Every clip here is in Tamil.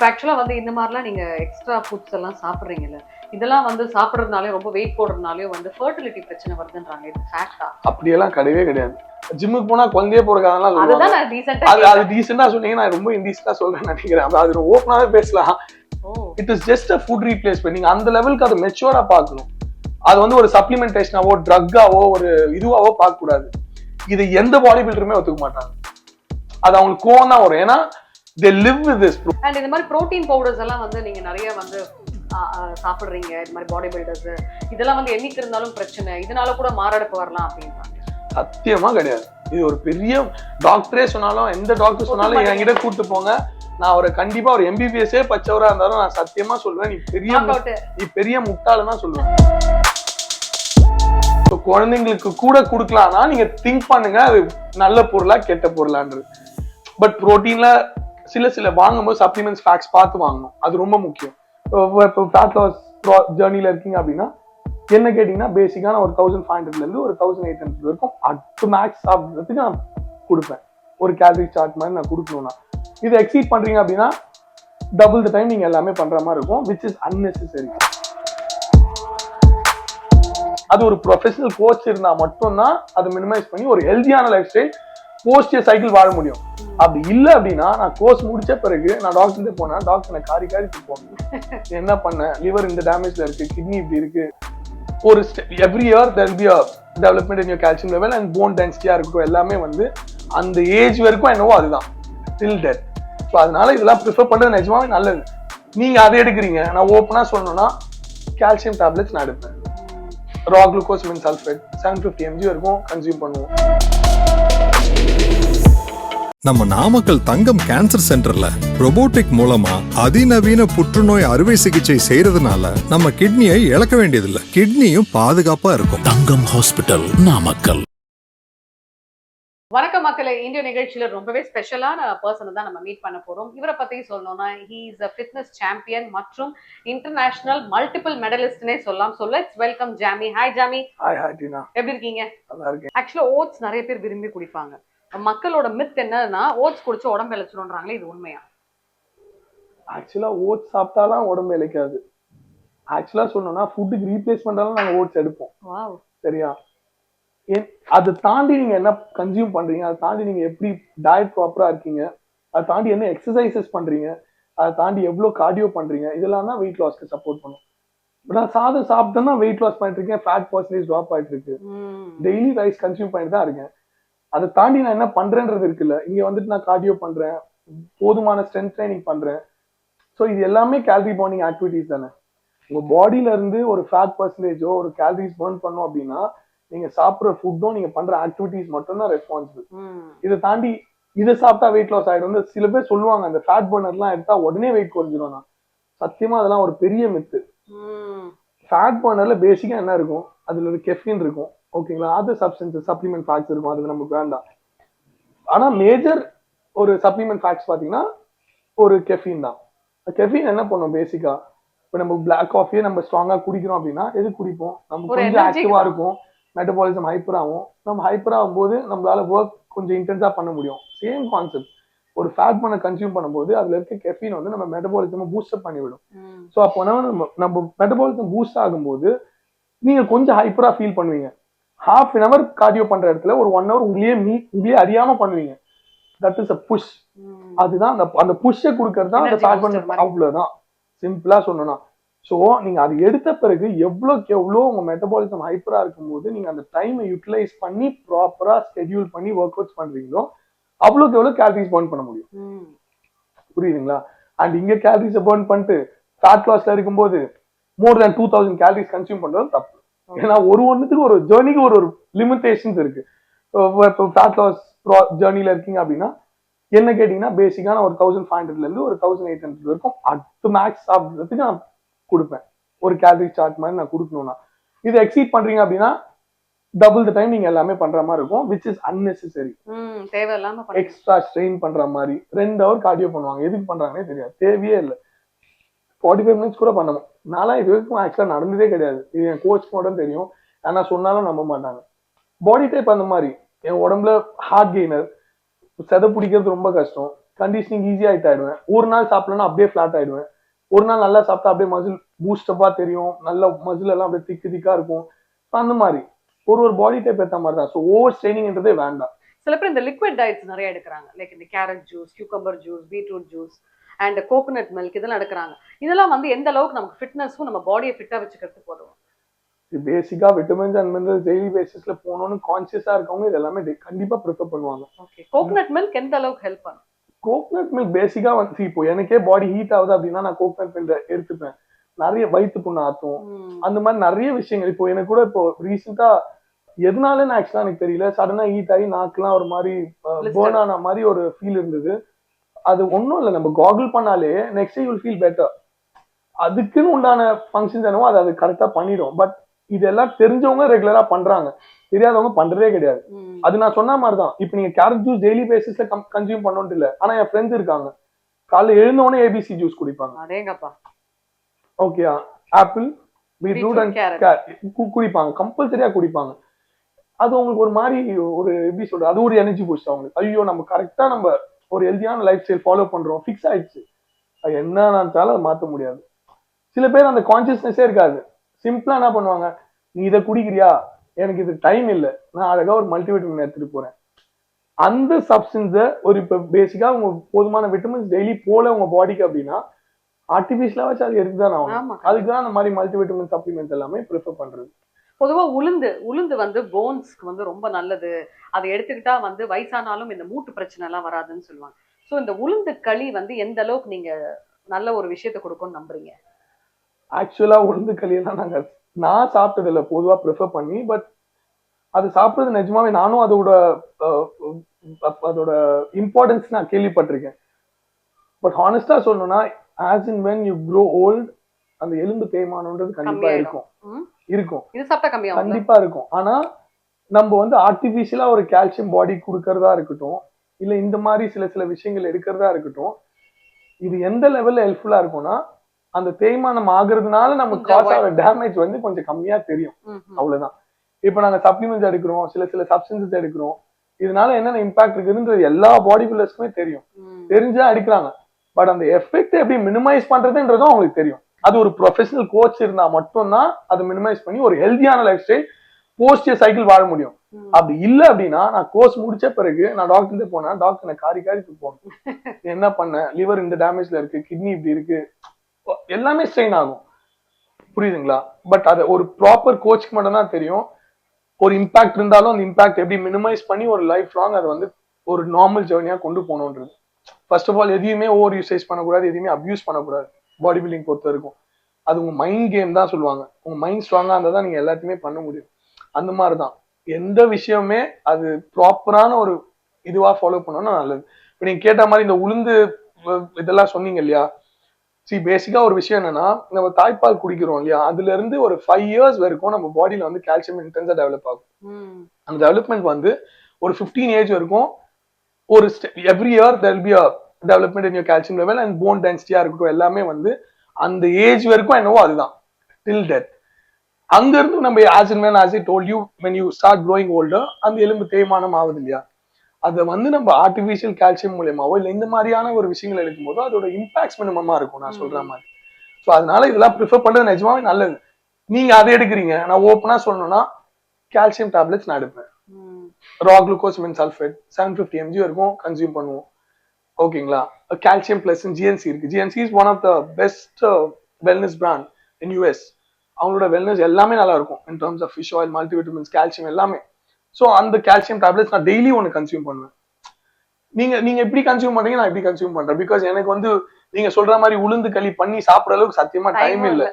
இப்போ ஆக்சுவலா வந்து இந்த மாதிரிலாம் நீங்க எக்ஸ்ட்ரா ஃபுட்ஸ் எல்லாம் சாப்பிடுறீங்கல்ல இதெல்லாம் வந்து சாப்பிடுறதுனாலே ரொம்ப வெயிட் போடுறதுனாலே வந்து ஃபர்டிலிட்டி பிரச்சனை வருதுன்றாங்க. இது ஃபேக்டா அப்படியெல்லாம் கிடையவே கிடையாது. ஜிம்முக்கு போனா குழந்தையே போறதுக்காகலாம் சொல்லுவாங்க. அது அது டீசெண்டா சொன்னீங்க நான் ரொம்ப இன்டீசெண்டா சொல்றேன் நினைக்கிறேன். அது அது ஓப்பனாவே பேசலாம். It is just a food replacement நீங்க அந்த லெவலுக்கு அதை மெச்சூரா பார்க்கணும். அது வந்து ஒரு சப்ளிமெண்டேஷனாவோ ட்ரக்காவோ ஒரு இதுவாவோ பார்க்க கூடாது இது எந்த பாடி பில்டருமே ஒத்துக்க மாட்டாங்க. அது அவங்களுக்கு கோவம் தான் வரும். ஏன்னா they live with this and இந்த மாதிரி புரோட்டீன் பவுடர்ஸ் எல்லாம் வந்து நீங்க நிறைய வந்து சாப்பிடுறீங்க. இந்த மாதிரி பாடி பில்டர்ஸ் இதெல்லாம் வந்து என்னைக்கு இருந்தாலும் பிரச்சனை. இதனால கூட மாரடைப்பு வரலாம் அப்படின்றாங்க. சத்தியமா கிடையாது. இது ஒரு பெரிய டாக்டரே சொன்னாலும் எந்த டாக்டர் சொன்னாலும் என்கிட்ட கூட்டு போங்க. நான் ஒரு கண்டிப்பா ஒரு எம்பிபிஎஸ்ஸே பச்சவரா இருந்தாலும் நான் சத்தியமா சொல்லுவேன். நீ பெரிய. நீ பெரிய முட்டாளு தான் சொல்லுவேன். குழந்தைங்களுக்கு கூட கொடுக்கலாம்னா நீங்க திங்க் பண்ணுங்க. அது நல்ல பொருளா கெட்ட பொருளான்றது. பட் புரோட்டீன்ல சில சில வாங்கும்போது சப்ளிமெண்ட்ஸ் ஃபேக்ஸ் பார்த்து வாங்கணும். அது ரொம்ப முக்கியம். இப்போ ஃபேட் லாஸ் ஜேர்னியில் இருக்கீங்க அப்படின்னா என்ன கேட்டிங்கன்னா பேசிக்கான ஒரு தௌசண்ட் ஃபைவ் ஹண்ட்ரட்ல இருந்து ஒரு தௌசண்ட் எயிட் ஹண்ட்ரட் வரைக்கும் அட் மேக்ஸ் சாப்பிட்றதுக்கு நான் கொடுப்பேன். ஒரு கேலரி சார்ட் மாதிரி நான் கொடுக்கணும்னா. இதை எக்ஸீட் பண்றீங்க அப்படின்னா டபுள் த டைம் நீங்க எல்லாமே பண்ற மாதிரி இருக்கும் விச் இஸ் அன்னெசரி அது ஒரு ப்ரொஃபஷனல் கோச் இருந்தா மட்டும்தான் அதை மினிமைஸ் பண்ணி ஒரு ஹெல்தியான லைஃப் ஸ்டைல் போஸ்ட் சைக்கிள் வாழ முடியும். அப்படி இல்ல அப்படின்னா நான் கோர்ஸ் முடிச்ச பிறகு நான் டாக்டர் போனா டாக்டர் காரி காரி போங்க என்ன பண்ண? லிவர் இந்த டேமேஜ்ல இருக்கு கிட்னி இப்படி இருக்கு. ஒரு every year there'll be development in your calcium level and bone டென்சிட்டியா இருக்கட்டும் எல்லாமே வந்து அந்த ஏஜ் வரைக்கும் என்னவோ அதுதான். டில் டெத் ஸோ அதனால இதெல்லாம் ப்ரிஃபர் பண்றது நிஜமாவே நல்லது. நீங்க அதை எடுக்கிறீங்க. நான் ஓப்பனா சொல்லணும்னா கால்சியம் டேப்லெட்ஸ் நான் எடுப்பேன். ரா glucosamine sulphate seven fifty mg வரைக்கும் கன்சியூம் பண்ணுவோம். நம்ம நாமக்கல் தங்கம் கேன்சர் சென்டர்ல robotic மூலமா அதிநவீன புற்றுநோய் அறுவை சிகிச்சை செய்யறதுனால நம்ம கிட்னியை இழக்க வேண்டியதில்லை. கிட்னியும் பாதுகாப்பா இருக்கும். தங்கம் ஹாஸ்பிட்டல் நாமக்கல். வணக்கம் மக்களே. இந்திய நிகழ்ச்சியில ரொம்பவே ஸ்பெஷலான பர்சனை தான் நம்ம மீட் பண்ண போறோம். இவரை பத்தி சொல்லணும்னா he is a fitness champion மற்றும் இன்டர்நேஷனல் மல்டிபிள் மெடலிஸ்ட்னே சொல்லலாம். So let's welcome Jamie hi Jamie hi hi Tina எப்படி இருக்கீங்க? நல்லா இருக்கேன். ஆக்சுவலா ஓட்ஸ் நிறைய பேர் விரும்பி குடிப்பாங்க. மக்களோட மித் என்னன்னா ஓட்ஸ் குடிச்சு உடம்பு இழைச்சிடும்ன்றாங்களே இது உண்மையா? ஆக்சுவலா ஓட்ஸ் சாப்பிட்டாலாம் உடம்பு இழைக்காது. ஆக்சுவலா சொன்னோம்னா ஃபுட்டுக்கு ரீப்ளேஸ்மெண்டாலும் நாங்க ஓட்ஸ் எடுப்போம். சரியா? ஏன் அதை தாண்டி நீங்க என்ன கன்சியூம் பண்றீங்க? அதை தாண்டி நீங்க எப்படி டயட் ப்ராப்பரா இருக்கீங்க? அதை தாண்டி என்ன எக்ஸசைசஸ் பண்றீங்க? அதை தாண்டி எவ்வளவு கார்டியோ பண்றீங்க? இதெல்லாம் தான் வெயிட் லாஸ்க்கு சப்போர்ட் பண்ணும். நான் சாதம் சாப்பிட்டேன்னா வெயிட் லாஸ் பண்ணிட்டு இருக்கேன் ஃபேட் பர்சன்டேஜ் ட்ராப் ஆயிட்டு இருக்கு. டெய்லி ரைஸ் கன்சியூம் பண்ணிட்டு தான் இருக்கேன். அதை தாண்டி நான் என்ன பண்றேன்றது இருக்குல்ல. இங்க வந்துட்டு நான் கார்டியோ பண்றேன். போதுமான ஸ்ட்ரென்த் ட்ரைனிங் பண்றேன். ஸோ இது எல்லாமே கேலரி பர்னிங் ஆக்டிவிட்டிஸ் தானே. உங்க பாடியில இருந்து ஒரு ஃபேட் பர்சன்டேஜோ ஒரு கேலரிஸ் பர்ன் பண்ணோம் அப்படின்னா நீங்க சாப்பிட்ற ஃபுட்டும் நீங்க பண்ற ஆக்டிவிட்டிஸ் மட்டும் தான் ரெஸ்பான்சிபிள் இதை தாண்டி இதை சாப்பிட்டா வெயிட் லாஸ் ஆயிடும். சில பேர் சொல்லுவாங்க அந்த ஃபேட் பர்னர்லாம் எடுத்தா உடனே வெயிட் குறைஞ்சிரும் நான். சத்தியமா அதெல்லாம் ஒரு பெரிய மித்து ஃபேட் பர்னர்ல பேசிக்கா என்ன இருக்கும்? அதுல ஒரு கெஃபின் இருக்கும். ஓகேங்களா? அது சப்ஸ்டன்ஸ் சப்ளிமெண்ட் ஃபேக்ட்ஸ் இருக்கும். அது நமக்கு வேண்டாம். ஆனா மேஜர் ஒரு சப்ளிமெண்ட் ஃபேக்ட்ஸ் பாத்தீங்கன்னா ஒரு கெஃபின் தான். கெஃபின் என்ன பண்ணும் பேசிக்கா இப்போ நம்ம பிளாக் காஃபியை நம்ம ஸ்ட்ராங்கா குடிக்கிறோம் அப்படின்னா எது குடிப்போம்? நம்ம கொஞ்சம் ஆக்டிவா க்கு இருக்கும். மெட்டபாலிசம் ஹைப்பர் ஆகும். நம்ம ஹைப்பர் ஆகும்போது நம்மளால ஒர்க் கொஞ்சம் இன்டென்ஸா பண்ண முடியும். சேம் கான்செப்ட் ஒரு ஃபேட் பண்ண கன்சியூம் பண்ணும்போது அதுல இருக்க கெஃபின் வந்து நம்ம மெட்டபாலிசம் பூஸ்டப் பண்ணிவிடும். ஸோ அப்போ நம்ம நம்ம மெட்டபாலிசம் பூஸ்ட் ஆகும்போது நீங்க கொஞ்சம் ஹைப்பரா ஃபீல் பண்ணுவீங்க. ஹாஃப் அன் அவர் கார்டியோ பண்ற இடத்துல ஒரு ஒன் ஹவர் உங்களையே மீ உங்களையே அறியாம பண்ணுவீங்க. தட் இஸ் அ புஷ் அதுதான் அந்த அந்த புஷ்ஷை கொடுக்கறது தான் அந்த பண்ண மாதிரி. அவ்வளவுதான். சிம்பிளா சொல்லணும்னா. ஸோ நீங்க அது எடுத்த பிறகு எவ்வளோக்கு எவ்வளோ உங்க மெட்டபாலிசம் ஹைப்பரா இருக்கும்போது நீங்க அந்த டைமை யூட்டிலைஸ் பண்ணி ப்ராப்பரா ஸ்கெடியூல் பண்ணி ஒர்க் அவுட்ஸ் பண்றீங்களோ அவ்வளோக்கு எவ்வளோ கேலரிஸ் பர்ன் பண்ண முடியும். புரியுதுங்களா? அண்ட் இங்க கேலரிஸை பர்ன் பண்ணிட்டு ஃபேட் லாஸ்ல இருக்கும்போது more than two thousand calories consume பண்றது தப்பு. ஏன்னா ஒரு ஒண்ணுத்துக்கு ஒரு ஜேர்னிக்கு ஒரு ஒரு லிமிடேஷன்ஸ் இருக்கு. இப்போ ஃபேட் லாஸ் ஜேர்னில இருக்கீங்க அப்படின்னா என்ன கேட்டீங்கன்னா பேசிக்கான ஒரு தௌசண்ட் ஃபைவ் ஹண்ட்ரட்ல இருந்து ஒரு தௌசண்ட் எயிட் ஹண்ட்ரட் வரைக்கும் அட் மேக்ஸ் சாப்பிட்றதுக்கு நான் கொடுப்பேன். ஒரு கேலரி சார்ட் மாதிரி நான் கொடுக்கணும்னா. இதை எக்ஸீட் பண்றீங்க அப்படின்னா டபுள் த டைம் நீங்க எல்லாமே பண்ற மாதிரி இருக்கும் விச் இஸ் ம் தேவையில்லாம எக்ஸ்ட்ரா ஸ்ட்ரெயின் பண்ற மாதிரி. ரெண்டு ஹவர் கார்டியோ பண்ணுவாங்க. எதுக்கு பண்றாங்கன்னே தெரியாது. தேவையே இல்லை. ஃபார்ட்டி ஃபைவ் மினிட்ஸ் கூட பண்ணணும் நான்லாம் இது வரைக்கும் ஆக்சுவலாக நடந்ததே கிடையாது. இது என் கோச் மட்டும் தெரியும். ஆனால் சொன்னாலும் நம்ப மாட்டாங்க. பாடி டைப் அந்த மாதிரி. என் உடம்புல ஹார்ட் கெய்னர் செதை பிடிக்கிறது ரொம்ப கஷ்டம். கண்டிஷனிங் ஈஸியாக ஆகிட்டு ஆயிடுவேன். ஒரு நாள் சாப்பிடலன்னா அப்படியே ஃப்ளாட் ஆயிடுவேன். ஒரு நாள் நல்லா சாப்பிட்டா அப்படியே மசில் பூஸ்டப்பாக தெரியும். நல்ல மசில் எல்லாம் அப்படியே திக்கு திக்கா இருக்கும். அந்த மாதிரி. ஒரு ஒரு பாடி டைப் ஏற்ற மாதிரி தான். ஸோ ஓவர் ஸ்ட்ரெயினிங்ன்றதே வேண்டாம். சில பேர் இந்த லிக்விட் டயட்ஸ் நிறைய எடுக்கிறாங்க. லைக் இந்த carrot juice cucumber juice beetroot juice and coconut milk இதெல்லாம் எடுக்கிறாங்க. இதெல்லாம் வந்து எந்த அளவுக்கு நமக்கு ஃபிட்னஸும் நம்ம பாடியை ஃபிட்டா வச்சுக்கிறதுக்கு போதும் பேசிக்கா விட்டமின்ஸ் அண்ட் மினரல்ஸ் டெய்லி பேசிஸ்ல போகணும்னு கான்சியஸா இருக்கவங்க இது எல்லாமே de- கண்டிப்பா ப்ரிஃபர் பண்ணுவாங்க. ஓகே கோகோனட் மில்க் எந்த அளவுக்கு ஹெல்ப் பண்ணும்? கோகனட் மில்க் பேசிக்கா வந்து இப்போ எனக்கே பாடி ஹீட் ஆகுது அப்படின்னா நான் கோகனட் மில்க் எடுத்துப்பேன். நிறைய வயிற்று புண்ணு ஆத்தும். அந்த மாதிரி நிறைய விஷயங்கள். இப்போ எனக்கு கூட இப்போ ரீசெண்டா எதனாலன்னு ஆக்சுவலா எனக்கு தெரியல. சடனா ஹீட் ஆகி நாக்குலாம் ஒரு மாதிரி. பேர்ன் ஆன மாதிரி ஒரு ஃபீல் இருந்தது. அது ஒண்ணும் இல்லை நம்ம காகுல் பண்ணாலே நெக்ஸ்ட் யூ ஃபீல் பெட்டர் அதுக்குன்னு உண்டான ஃபங்க்ஷன்ஸ் என்னவோ அதை அது கரெக்டா பண்ணிடும். பட் இதெல்லாம் தெரிஞ்சவங்க ரெகுலரா பண்றாங்க. தெரியாதவங்க பண்றதே கிடையாது. அது நான் சொன்ன மாதிரி தான் இப்போ நீங்க கேரட் ஜூஸ் டெய்லி பேசிஸ்ல கன்சியூம் பண்ணணும் இல்ல. ஆனா என் ஃப்ரெண்ட்ஸ் இருக்காங்க. காலைல எழுந்த உடனே ஏபிசி ஜூஸ் குடிப்பாங்க. Okay apple beetroot and. குடிப்பாங்க. கம்பல்சரியா குடிப்பாங்க. அது அவங்களுக்கு ஒரு மாதிரி ஒரு எப்படி சொல்றது அது ஒரு எனர்ஜி பூஸ்ட் அவங்களுக்கு. ஐயோ நம்ம கரெக்டா நம்ம ஒரு ஹெல்தியான லைஃப் ஸ்டைல் ஃபாலோ பண்றோம். ஃபிக்ஸ் ஆயிடுச்சு. அது என்ன நினைச்சாலும் அதை மாத்த முடியாது. சில பேர் அந்த கான்சியஸ்னஸே இருக்காது. சிம்பிளா என்ன பண்ணுவாங்க? நீ இதை குடிக்கிறியா? எனக்கு இது டைம் இல்லை. நான் அழகா ஒரு மல்டிவிட்டமின் எடுத்துட்டு போறேன். அந்த சப்ஸ்டன்ஸை ஒரு இப்போ பேசிக்கா உங்க போதுமான விட்டமின்ஸ் டெய்லி போல உங்க பாடிக்கு அப்படின்னா ஆர்டிபிஷியலா வச்சு அது எடுத்துதான் ஆகணும். ஆமா அதுக்கு தான் அந்த மாதிரி மல்டிவிட்டமின் சப்ளிமெண்ட்ஸ் எல்லாமே ப்ரிஃபர் பண்றது. பொதுவா உளுந்து உளுந்து வந்து போன்ஸ்க்கு வந்து ரொம்ப நல்லது. அதை எடுத்துக்கிட்டா வந்து வயசானாலும் இந்த மூட்டு பிரச்சனை எல்லாம் வராதுன்னு சொல்லுவாங்க. சோ இந்த உளுந்து களி வந்து எந்த அளவுக்கு நீங்க நல்ல ஒரு விஷயத்தை கொடுக்கும்னு நம்புறீங்க? ஆக்சுவலா உளுந்து களியெல்லாம் நாங்க நான் சாப்பிட்டது இல்ல பொதுவா ப்ரிஃபர் பண்ணி பட் அது சாப்பிடுறது நிஜமாவே நானும் அதோட அதோட இம்பார்ட்டன்ஸ் நான் கேள்விப்பட்டிருக்கேன். பட் ஹானஸ்டா சொல்லணும்னா as in when you grow old அந்த எலும்பு தேய்மானம்ன்றது கண்டிப்பா. இருக்கும்? இருக்கும். இது சாப்பிட்டா கம்மியாகும் கண்டிப்பா இருக்கும். ஆனா நம்ம வந்து ஆர்டிபிஷியலா ஒரு கால்சியம் பாடி கொடுக்கறதா இருக்கட்டும் இல்ல இந்த மாதிரி சில சில விஷயங்கள் எடுக்கிறதா இருக்கட்டும் இது எந்த லெவல்ல ஹெல்ப்ஃபுல்லா இருக்கும்னா அந்த தேய்மானம் ஆகுறதுனால நமக்கு காசு ஆகிற டேமேஜ் வந்து கொஞ்சம் கம்மியா தெரியும். அவ்வளவுதான். இப்ப நாங்க சப்ளிமெண்ட்ஸ் எடுக்கிறோம் சில சில சப்ஸ்டன்சஸ் எடுக்கிறோம். இதனால என்னென்ன இம்பாக்ட் இருக்குதுன்றது எல்லா பாடி பில்டர்ஸ்க்குமே தெரியும். தெரிஞ்சா எடுக்கிறாங்க பட் அந்த எஃபெக்ட் எப்படி மினிமைஸ் பண்றதுன்றதும் அவங்களுக்கு தெரியும். அது ஒரு ப்ரொஃபஷனல் கோச் இருந்தா மட்டும்தான் அதை மினிமைஸ் பண்ணி ஒரு ஹெல்தியான லைஃப் ஸ்டைல் போஸ்ட் சைக்கிள் வாழ முடியும். அப்படி இல்ல அப்படின்னா நான் கோர்ஸ் முடிச்ச பிறகு நான் டாக்டர் போனேன். டாக்டர் நான் காரி காரி போகணும் என்ன பண்ண? லிவர் இந்த டேமேஜ்ல இருக்கு கிட்னி இப்படி இருக்கு. எல்லாமே ஸ்ட்ரெயின் ஆகும். புரியுதுங்களா? பட் அது ஒரு ப்ராப்பர் கோச்சுக்கு மட்டும் தான் தெரியும். ஒரு இம்பாக்ட் இருந்தாலும் அந்த இம்பாக்ட் எப்படி மினிமைஸ் பண்ணி ஒரு லைஃப் லாங் அதை வந்து ஒரு நார்மல் ஜேர்னியா கொண்டு போகணுன்றது. ஃபர்ஸ்ட் ஆஃப் ஆல் எதையுமே ஓவர் யூசேஜ் பண்ணக்கூடாது எதையுமே அப்யூஸ் பண்ணக்கூடாது. பாடி பில்டிங் பொறுத்த வரைக்கும். அது உங்க மைண்ட் கேம் தான் சொல்லுவாங்க. உங்க மைண்ட் ஸ்ட்ராங்கா இருந்தா தான் நீங்க எல்லாத்தையுமே பண்ண முடியும். அந்த மாதிரி தான் எந்த விஷயமே அது ப்ராப்பரான ஒரு இதுவா ஃபாலோ பண்ணோம்னா நல்லது. இப்போ நீங்க கேட்ட மாதிரி இந்த உளுந்து இதெல்லாம் சொன்னீங்க இல்லையா? சி பேசிக்கா ஒரு விஷயம் என்னன்னா நம்ம தாய்ப்பால் குடிக்கிறோம் இல்லையா? அதுல இருந்து ஒரு ஃபைவ் இயர்ஸ் வரைக்கும் நம்ம பாடியில வந்து கால்சியம் இன்டென்ஸா டெவலப் ஆகும். அந்த டெவலப்மெண்ட் வந்து ஒரு 15 ஏஜ் வரைக்கும் ஒரு every year there'll be a development in your calcium level and bone டென்சிட்டியா இருக்கட்டும் எல்லாமே வந்து அந்த ஏஜ் வரைக்கும் என்னவோ அதுதான். டில் டெத் அங்க இருந்து நம்ம as in when as I told you when you start growing older அந்த எலும்பு தேய்மானம் ஆகுது இல்லையா? அதை வந்து நம்ம ஆர்டிஃபிஷியல் கால்சியம் மூலியமாவோ இல்லை இந்த மாதிரியான ஒரு விஷயங்கள் எடுக்கும் போதோ அதோட இம்பாக்ட்ஸ் மினிமமா இருக்கும் நான் சொல்ற மாதிரி. ஸோ அதனால இதெல்லாம் ப்ரிஃபர் பண்றது நிஜமாவே நல்லது. நீங்க அதை எடுக்கிறீங்க. நான் ஓப்பனா சொல்லணும்னா கால்சியம் டேப்லெட்ஸ் நான் எடுப்பேன். ரா glucosamine sulphate seven fifty mg வரைக்கும் கன்சியூம் பண்ணுவோம். ஓகேங்களா? கால்சியம் பிளஸ் ஜிஎன்சி இருக்கு. GNC is one of the best wellness brand in US அவங்களோட வெல்னஸ் எல்லாமே நல்லா இருக்கும் in terms of fish oil multivitamins calcium எல்லாமே. ஸோ அந்த கால்சியம் டேப்லெட்ஸ் நான் டெய்லி ஒன்று கன்சியூம் பண்ணுவேன். நீங்க நீங்க எப்படி கன்சியூம் பண்றீங்க நான் எப்படி கன்சியூம் பண்றேன்? பிகாஸ் எனக்கு வந்து நீங்க சொல்ற மாதிரி உளுந்து களி பண்ணி சாப்பிடுற அளவுக்கு சத்தியமா டைம் இல்ல.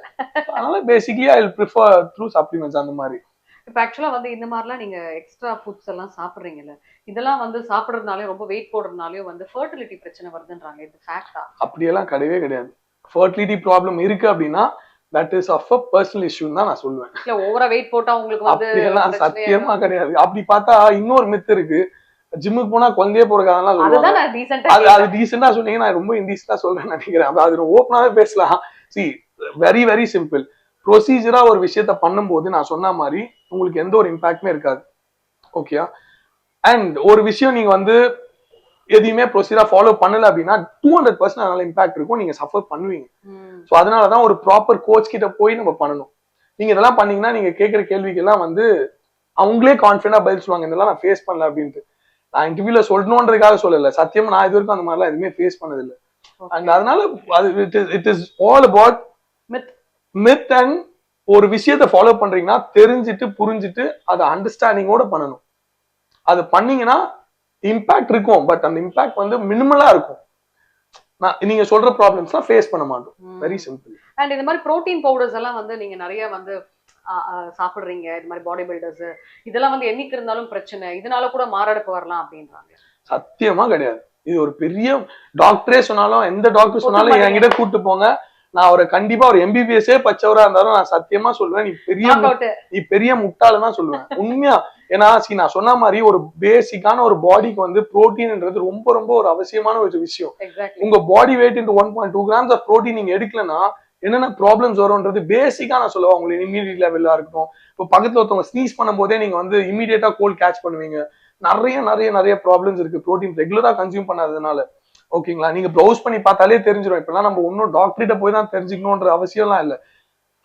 அதனால basically I prefer through supplements அந்த மாதிரி. இப்போ ஆக்சுவலா வந்து இந்த மாதிரிலாம் நீங்க எக்ஸ்ட்ரா ஃபுட்ஸ் எல்லாம் சாப்பிடுறீங்கல்ல இதெல்லாம் வந்து சாப்பிடுறதுனாலே ரொம்ப வெயிட் போடுறதுனாலயும் வந்து ஃபர்டிலிட்டி பிரச்சனை வருதுன்றாங்க. இது ஃபேக்டா அப்படியெல்லாம் கிடையவே கிடையாது. ஃபர்டிலிட்டி ப்ராப்ளம் இருக்கு அப்படின்னா that is of a personal இஷ்யூன்னு தான் நான் சொல்லுவேன். இல்ல ஓவரா வெயிட் போட்டா உங்களுக்கு வந்து சத்தியமா கிடையாது. அப்படி பார்த்தா இன்னொரு மித்து இருக்கு. ஜிம்முக்கு போனா குழந்தையே போறதுக்காகலாம் சொல்லுவாங்க. அது அது டீசெண்டா சொன்னீங்க நான் ரொம்ப இன்டீசெண்டா சொல்றேன்னு நினைக்கிறேன். அது ஓப்பனாவே பேசலாம். சி வெரி வெரி சிம்பிள் ப்ரொசீஜரா ஒரு விஷயத்த பண்ணும்போது நான் சொன்ன மாதிரி உங்களுக்கு எந்த ஒரு இம்பாக்ட்மே இருக்காது. ஓகேயா அண்ட் ஒரு விஷயம் நீங்க வந்து எதையுமே ப்ரொசீஜரா ஃபாலோ பண்ணல அப்படின்னா டூ ஹண்ட்ரட் பர்சன்ட் அதனால இம்பாக்ட் இருக்கும். நீங்க சஃபர் பண்ணுவீங்க. ஸோ அதனாலதான் ஒரு ப்ராப்பர் கோச் கிட்ட போய் நம்ம பண்ணணும். நீங்க இதெல்லாம் பண்ணீங்கன்னா நீங்க கேட்குற கேள்விக்கெல்லாம் வந்து அவங்களே கான்ஃபிடண்டா பதில் சொல்லுவாங்க. இதெல்லாம் நான் ஃபேஸ் பண்ணல அப்படின்ட்டு. நான் இன்டர்வியூல சொல்லணுன்றதுக்காக சொல்லல. சத்தியமா நான் இது வரைக்கும் அந்த மாதிரிலாம் எதுவுமே ஃபேஸ் பண்ணதில்லை. அண்ட் அதனால அது it is it is all about Myth. Myth and ஒரு விஷயத்த ஃபாலோ பண்றீங்கன்னா தெரிஞ்சுட்டு புரிஞ்சுட்டு அதை அண்டர்ஸ்டாண்டிங்கோட பண்ணணும். அது பண்ணீங்கன்னா இம்பாக்ட் இருக்கும். பட் அந்த இம்பாக்ட் வந்து மினிமலா இருக்கும். நீங்க சொல்ற ப்ராப்ளம்ஸ்லாம் ஃபேஸ் பண்ண மாட்டோம். வெரி சிம்பிள் அண்ட் இந்த மாதிரி புரோட்டீன் பவுடர்ஸ் எல்லாம் வந்து நீங்க நிறைய வந்து சாப்பிடுறீங்க. இது மாதிரி பாடி பில்டர்ஸ் இதெல்லாம் வந்து என்னைக்கு இருந்தாலும் பிரச்சனை. இதனால கூட மாரடைப்பு வரலாம் அப்படின்றாங்க. சத்தியமா கிடையாது. இது ஒரு பெரிய டாக்டரே சொன்னாலும் எந்த டாக்டர் சொன்னாலும் என்கிட்ட கூட்டு போங்க. நான் அவரை கண்டிப்பா ஒரு எம்பிபிஎஸ்ஏ பச்சவரா இருந்தாலும் நான் சத்தியமா சொல்லுவேன். நீ பெரிய. நீ பெரிய முட்டாளு தான் சொல்லுவேன். உண்மையா? ஏன்னா சி நான் சொன்ன மாதிரி ஒரு பேசிக்கான ஒரு பாடிக்கு வந்து புரோட்டீன்ன்றது ரொம்ப ரொம்ப ஒரு அவசியமான ஒரு விஷயம். உங்க body weight into one point two grams of protein நீங்க எடுக்கலன்னா என்னென்ன ப்ராப்ளம்ஸ் வரும்ன்றது பேசிக்கா நான் சொல்லுவேன். உங்களுக்கு இம்யூனிட்டி லெவலா இருக்கட்டும். இப்போ பக்கத்துல ஒருத்தவங்க ஸ்னீஸ் பண்ணும்போதே நீங்க வந்து இமீடியட்டா கோல்ட் கேட்ச் பண்ணுவீங்க. நிறைய நிறைய நிறைய ப்ராப்ளம்ஸ் இருக்கு. ப்ரோட்டீன் ரெகுலரா கன்சியூம் பண்ணாததுனால. ஓகேங்களா? நீங்க ப்ரௌஸ் பண்ணி பார்த்தாலே தெரிஞ்சிடும் இப்பெல்லாம் நம்ம ஒன்றும் டாக்டர்கிட்ட போய் தான் தெரிஞ்சுக்கணுன்ற அவசியம்லாம் இல்லை.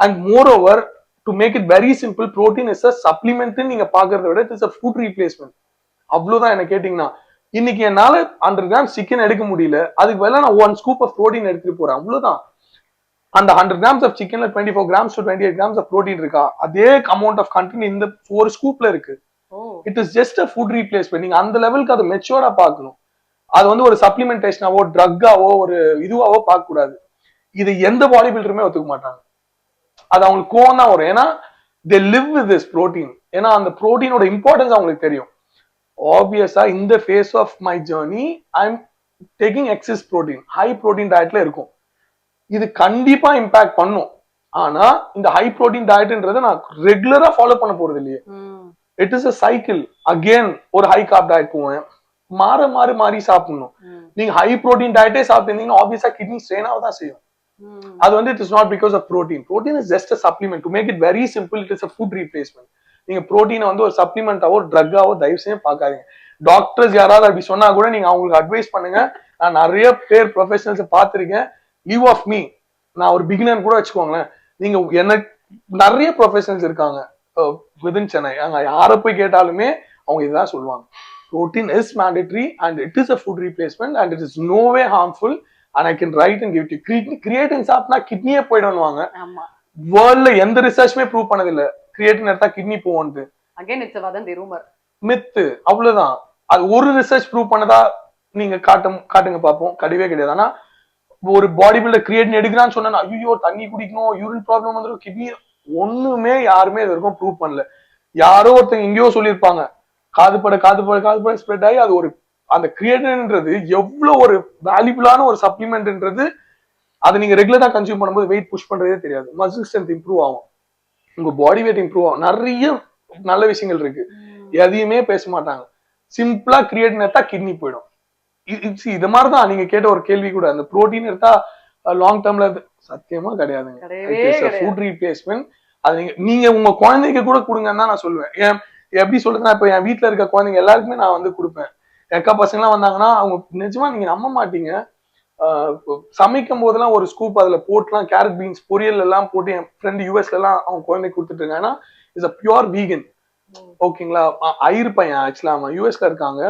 And moreover to make it very simple protein is a supplement நீங்க பாக்குறத விட it is a food replacement அவ்வளவுதான் என்ன கேட்டீங்கன்னா. இன்னைக்கு என்னால ஹண்ட்ரட் கிராம் சிக்கன் எடுக்க முடியல. அதுக்கு பதிலா நான் ஒன் ஸ்கூப் ஆஃப் ப்ரோட்டீன் எடுத்துட்டு போறேன். அவ்வளவுதான். அந்த ஹண்ட்ரட் கிராம்ஸ் ஆஃப் சிக்கன்ல twenty four grams to twenty eight grams of protein இருக்கா? அதே அமௌண்ட் ஆஃப் கண்டென்ட் இந்த ஒரு ஸ்கூப்ல இருக்கு. It is just a food replacement நீங்க அந்த லெவலுக்கு அதை மெச்சூரா பார்க்கணும். அது வந்து ஒரு சப்ளிமெண்டேஷனாவோ ட்ரக்காவோ ஒரு இதுவாவோ பார்க்க கூடாது இது எந்த பாடி பில்டருமே ஒத்துக்க மாட்டாங்க. அது அவங்களுக்கு கோவம் தான் வரும். ஏன்னா they live with this protein ஏன்னா அந்த ப்ரோட்டீனோட இம்பார்ட்டன்ஸ் அவங்களுக்கு தெரியும். ஆப்வியஸா இந்த phase of my journey I am taking excess protein high protein டயட்ல இருக்கும். இது கண்டிப்பா இம்பாக்ட் பண்ணும். ஆனா இந்த ஹை ப்ரோட்டீன் டயட்ன்றதை நான் ரெகுலரா ஃபாலோ பண்ண போறது இல்லையே. It is a cycle again ஒரு ஹை கார்ப் டயட் போவேன். மாற மாறி மாறி சாப்பிடணும். நீங்க ஹை ப்ரோட்டீன் டயட்டே சாப்பிட்டீங்கன்னா ஆப்வியஸா கிட்னி ஸ்ட்ரெயின் ஆக தான் செய்யும். அது வந்து it is not because of protein protein is just a supplement to make it very simple it is a food replacement நீங்க ப்ரோட்டீனை வந்து ஒரு சப்ளிமெண்டாவோ ட்ரக்காவோ தயவு செய்ய பார்க்காதீங்க. டாக்டர்ஸ் யாராவது அப்படி சொன்னா கூட நீங்க அவங்களுக்கு அட்வைஸ் பண்ணுங்க. நான் நிறைய பேர் ப்ரொஃபஷனல்ஸ் பார்த்திருக்கேன். லீவ் ஆஃப் மீ நான் ஒரு பிகினர் கூட வச்சுக்கோங்களேன். நீங்க எனக்கு நிறைய ப்ரொஃபஷனல்ஸ் இருக்காங்க. விதின் சென்னை அங்க யாரை போய் கேட்டாலுமே அவங்க இதுதான் சொல்லுவாங்க. Protein is mandatory and it is a food replacement and it is no way harmful and I can write and give creatine சாப்பிட்டா கிட்னியே போயிடுவாங்க வேர்ல்ட்ல எந்த ரிசர்ச்சுமே ப்ரூவ் பண்ணதில்ல. கிரியேட்டின் எடுத்தா கிட்னி போகும்னு அகைன் இட்ஸ் வதந்தி ரூமர் மித்து அவ்வளவுதான். அது ஒரு ரிசர்ச் ப்ரூவ் பண்ணதா நீங்க காட்டும் காட்டுங்க பார்ப்போம். கிடையவே கிடையாது. ஆனா ஒரு பாடி பில்டர் கிரியேட்டின் எடுக்கிறான்னு சொன்னா ஐயோ தண்ணி குடிக்கணும் யூரின் ப்ராப்ளம் வந்துடும் கிட்னி ஒண்ணுமே யாருமே இது வரைக்கும் ப்ரூவ் பண்ணல. யாரோ ஒருத்தங்க எங்கேயோ சொல்லியிருப்பாங்க. காதுபட காதுபட காதுபட ஸ்ப்ரெட் ஆகி அது ஒரு அந்த கிரியேட்டின்ன்றது எவ்வளவு ஒரு வேல்யூபிளான ஒரு சப்ளிமெண்ட்ன்றது அதை நீங்க ரெகுலரா கன்சியூம் பண்ணும்போது வெயிட் புஷ் பண்றதே தெரியாது. மசில் ஸ்ட்ரென்த் இம்ப்ரூவ் ஆகும். உங்க பாடி வெயிட் இம்ப்ரூவ் ஆகும். நிறைய நல்ல விஷயங்கள் இருக்கு. எதையுமே பேச மாட்டாங்க. சிம்பிளா கிரியேட்டின் எடுத்தா கிட்னி போயிடும். இ- இ- see, இது மாதிரிதான் நீங்க கேட்ட ஒரு கேள்வி கூட. அந்த புரோட்டீன் எடுத்தா லாங் டேர்ம்ல சத்தியமா கிடையாதுங்க. ஃபுட் ரீப்ளேஸ்மெண்ட் அது நீங்க நீங்க உங்க குழந்தைக்கு கூட கொடுங்கன்னு தான் நான் சொல்லுவேன். ஏன்? எப்படி சொல்றதுன்னா இப்ப என் வீட்டில் இருக்க குழந்தைங்க எல்லாருக்குமே நான் வந்து கொடுப்பேன். எக்கா அக்கா பசங்கலாம் வந்தாங்கன்னா அவங்க நிஜமா நீங்க நம்ப மாட்டீங்க. சமைக்கும் போதெல்லாம் ஒரு ஸ்கூப் அதுல போட்டுலாம் கேரட் பீன்ஸ் பொரியல் எல்லாம் போட்டு என் ஃப்ரெண்ட் யூஎஸ்ல எல்லாம் அவங்க குழந்தைக்கு கொடுத்துட்டு இருக்காங்க ஏன்னா இஸ் அ பியூர் வீகன் ஓகேங்களா ஐயர் பையன் ஆக்சுவலா அவன் யூஎஸ்ல இருக்காங்க.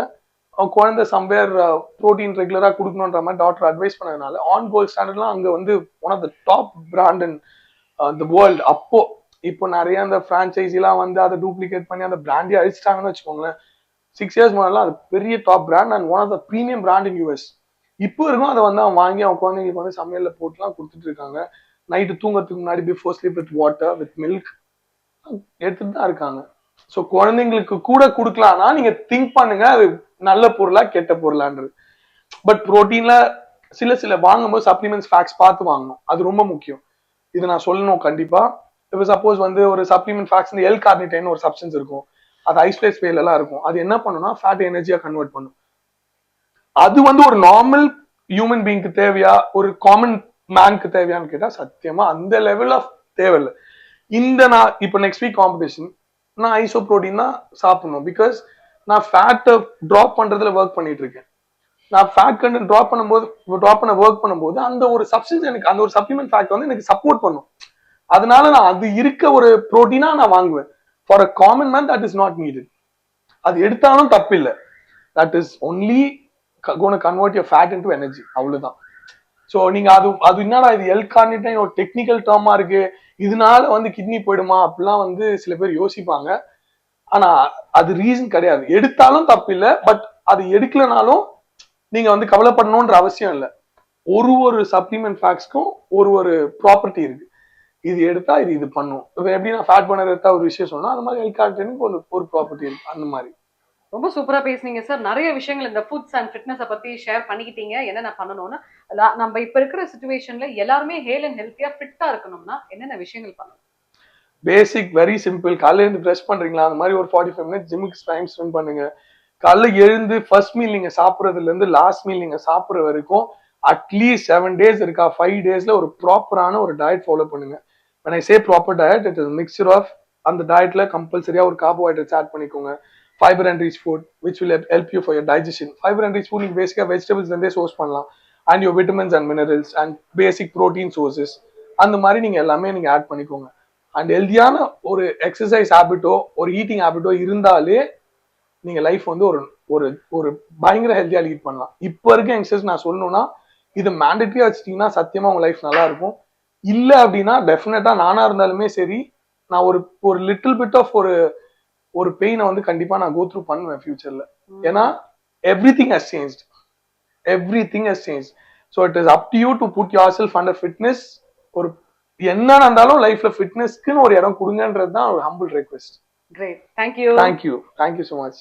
அவன் குழந்தை சம்வேர் ப்ரோட்டீன் ரெகுலரா கொடுக்கணுன்ற மாதிரி டாக்டர் அட்வைஸ் பண்ணதுனால ஆன் கோல்ட் ஸ்டாண்டர்ட்லாம் அங்க வந்து one of the top brand in the world அப்போ இப்போ நிறைய அந்த ஃப்ரான்ச்சைசிலாம் வந்து அதை டூப்ளிகேட் பண்ணி அந்த பிராண்டே அழிச்சிட்டாங்கன்னு வச்சுக்கோங்களேன். சிக்ஸ் இயர்ஸ் முன்னாடிலாம் அது பெரிய top brand and one of the premium brand in US இப்போ இருக்கும் அதை வந்து அவன் வாங்கி அவன் குழந்தைங்களுக்கு வந்து சமையலில் போட்டுலாம் கொடுத்துட்டு இருக்காங்க. நைட்டு தூங்கறதுக்கு முன்னாடி before sleep with water with milk எடுத்துட்டு தான் இருக்காங்க. ஸோ குழந்தைங்களுக்கு கூட கொடுக்கலாம்னா நீங்க திங்க் பண்ணுங்க அது நல்ல பொருளா கெட்ட பொருளான்றது. பட் ப்ரோட்டீன்ல சில சில வாங்கும்போது சப்ளிமெண்ட்ஸ் ஃபேக்ஸ் பார்த்து வாங்கணும். அது ரொம்ப முக்கியம். இது நான் சொல்லணும் கண்டிப்பா. இப்போ சப்போஸ் வந்து ஒரு சப்ளிமெண்ட் ஃபேக்ஸ் எல் கார்னிடைன் ஒரு சப்ஸ்டன்ஸ் இருக்கும். அது ஐஸ்லேஸ் ஃபேல் எல்லாம் இருக்கும். அது என்ன பண்ணும்னா ஃபேட் எனர்ஜியா கன்வெர்ட் பண்ணும். அது வந்து ஒரு நார்மல் ஹியூமன் பீங்க்கு தேவையா? ஒரு காமன் மேன்க்கு தேவையான்னு கேட்டா சத்தியமா அந்த லெவல் ஆஃப் தேவையில்லை. இந்த நான் இப்போ நெக்ஸ்ட் வீக் காம்படிஷன் நான் ஐசோ ப்ரோட்டீன் தான் சாப்பிடணும். பிகாஸ் நான் ஃபேட்டை ட்ராப் பண்றதுல ஒர்க் பண்ணிட்டு இருக்கேன். நான் ஃபேட் கண்டென்ட் ட்ராப் பண்ணும்போது ட்ராப் பண்ண ஒர்க் பண்ணும்போது அந்த ஒரு சப்ஸ்டன்ஸ் எனக்கு அந்த ஒரு சப்ளிமெண்ட் ஃபேக்ட் வந்து எனக்கு சப்போர்ட் பண்ணும். அதனால நான் அது இருக்க ஒரு ப்ரோட்டீனா நான் வாங்குவேன். For a common man that is not needed அது எடுத்தாலும் தப்பில்லை. That is only gonna convert your fat into energy அவ்வளவுதான். ஸோ நீங்க அது அது என்னடா இது எல் கார்னிட்டா ஒரு டெக்னிக்கல் டேர்மா இருக்கு. இதனால வந்து கிட்னி போயிடுமா? அப்படிலாம் வந்து சில பேர் யோசிப்பாங்க. ஆனா அது ரீசன் கிடையாது. எடுத்தாலும் தப்பு பட் அது எடுக்கலனாலும் நீங்க வந்து கவலைப்படணும்ன்ற அவசியம் இல்லை. ஒரு ஒரு சப்ளிமெண்ட் ஃபேக்ஸ்க்கும் ஒரு ஒரு ப்ராப்பர்ட்டி இருக்கு. இது எடுத்தா இது இது பண்ணும். இப்போ எப்படி நான் ஃபேட் பண்ணர் எடுத்தா ஒரு விஷயம் சொன்னா அந்த மாதிரி எல் கார்னிட்டனுக்கு ஒரு ஒரு ப்ராப்பர்ட்டி இருக்கு. அந்த மாதிரி. ரொம்ப சூப்பரா பேசுனீங்க சார் நிறைய விஷயங்கள் இந்த ஃபுட்ஸ் அண்ட் ஃபிட்னஸை பத்தி ஷேர் பண்ணிக்கிட்டீங்க. என்னென்ன பண்ணணும்னு நம்ம இப்ப இருக்கிற சுச்சுவேஷன்ல எல்லாருமே ஹேல் அண்ட் ஹெல்த்தியா ஃபிட்டா இருக்கணும்னா என்னென்ன விஷயங்கள் பண்ணணும்? பேசிக் வெரி சிம்பிள் காலையில இருந்து ப்ரெஸ் பண்றீங்களா? அந்த மாதிரி ஒரு ஃபார்ட்டி ஃபைவ் மினிட்ஸ் ஜிம்முக்கு டைம் ஸ்பெண்ட் பண்ணுங்க. காலைல எழுந்து ஃபர்ஸ்ட் மீல் நீங்க சாப்பிட்றதுல இருந்து லாஸ்ட் மீல் நீங்க சாப்பிட்ற வரைக்கும் அட்லீஸ்ட் செவன் டேஸ் இருக்கா? ஃபைவ் டேஸ்ல ஒரு ப்ராப்பரான ஒரு டயட் ஃபாலோ பண்ணுங்க. When I say proper diet it is mixture of அந்த டயட்ல கம்பல்சரியா ஒரு கார்போஹைட்ரேட்ஸ் ஆட் பண்ணிக்கோங்க. Fibre and rich food which will help you for your digestion fibre and rich food நீங்கள் பேசிக்காக வெஜிடபிள்ஸ் இருந்தே சோர்ஸ் பண்ணலாம். And your vitamins and minerals and basic protein sources அந்த மாதிரி நீங்கள் எல்லாமே நீங்கள் ஆட் பண்ணிக்கோங்க. அண்ட் ஹெல்தியான ஒரு எக்ஸசைஸ் ஹேபிட்டோ ஒரு ஈட்டிங் ஹேபிட்டோ இருந்தாலே நீங்கள் லைஃப் வந்து ஒரு ஒரு ஒரு பயங்கர ஹெல்த்தியாக லீட் பண்ணலாம். இப்போ இருக்க யங்ஸ்டர்ஸ் நான் சொல்லணும்னா இது மேண்டட்ரியாக வச்சுட்டிங்கன்னா சத்தியமாக உங்கள் லைஃப் நல்லா இருக்கும். இல்ல அப்படின்னா டெஃபினட்டா நானா இருந்தாலுமே சரி நான் ஒரு ஒரு லிட்டில் பிட் ஆஃப் ஒரு ஒரு பெயினை வந்து கண்டிப்பா நான் கோ த்ரூ பண்ணுவேன் ஃபியூச்சர்ல ஏன்னா everything has change everything has change so it is up to you to put yourself under fitness ஒரு என்ன நடந்தாலும் லைஃப்ல ஃபிட்னஸ்க்குன்னு ஒரு இடம் கொடுங்கன்றது தான் ஒரு humble request great thank you thank you thank you so much